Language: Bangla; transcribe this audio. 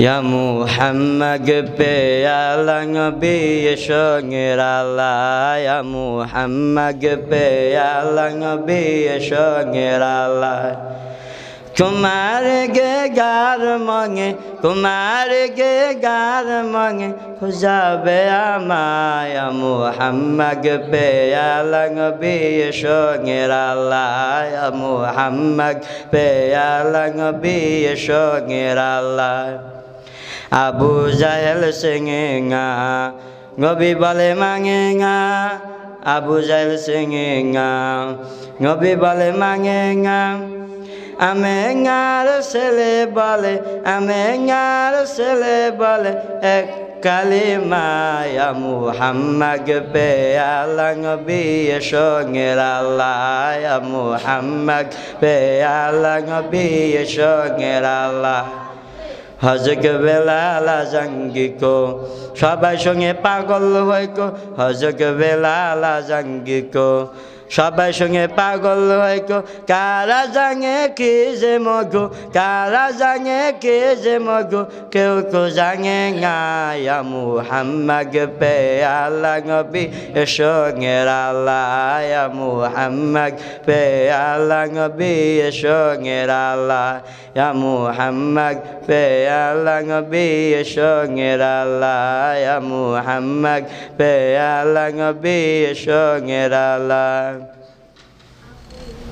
ইয়া মুহাম্মদ পেয়ালা নবী সঙ্গের আল্লাহ ইয়া মুহাম্মদ পেয়ালা নবী সঙ্গের আল্লাহ কুমার গে গার মঙে কুমার গে গার মঙে খুঁজাবে আমায় মুহাম্মদ পেয়ালা নবী সঙ্গের আল্লাহ মুহাম্মদ পেয়ালা নবী সঙ্গের আল্লাহ আবু জাহেল সিংহে ngা নবী বলে মাঙে ngা আবু জাহেল সিংহে ngা নবী বলে মাঙে ngা আমি গার ছেলে বলে আমি গার ছেলে বলে, এক কালিমায়া মুহাম্মদ পেয়ালা নবী সঙ্গের আল্লাহ, মুহাম্মদ পেয়ালা নবী সঙ্গের আল্লাহ। হজক বেলালা জাঙ্গিকো সবাই সঙ্গে পাগল হইকো হজক বেলালা জাঙ্গিকো সবাই সঙ্গে পাগল হইকো, কারা জাঙে কে যে মগো, কারা জাঙে কে যে মগো, কেউ কো জাঙে গায়া মুহাম্মদ পে আল্লাহ নবী সঙ্গের আল্লাহ মুহাম্মদ পে আল্লাহ নবী আল্লাহ ইয়া মুহাম্মদ পে আল্লাহ নবী সঙ্গের আল্লাহ ইয়া মুহাম্মদ পে আল্লাহ নবী সঙ্গের আল্লাহ।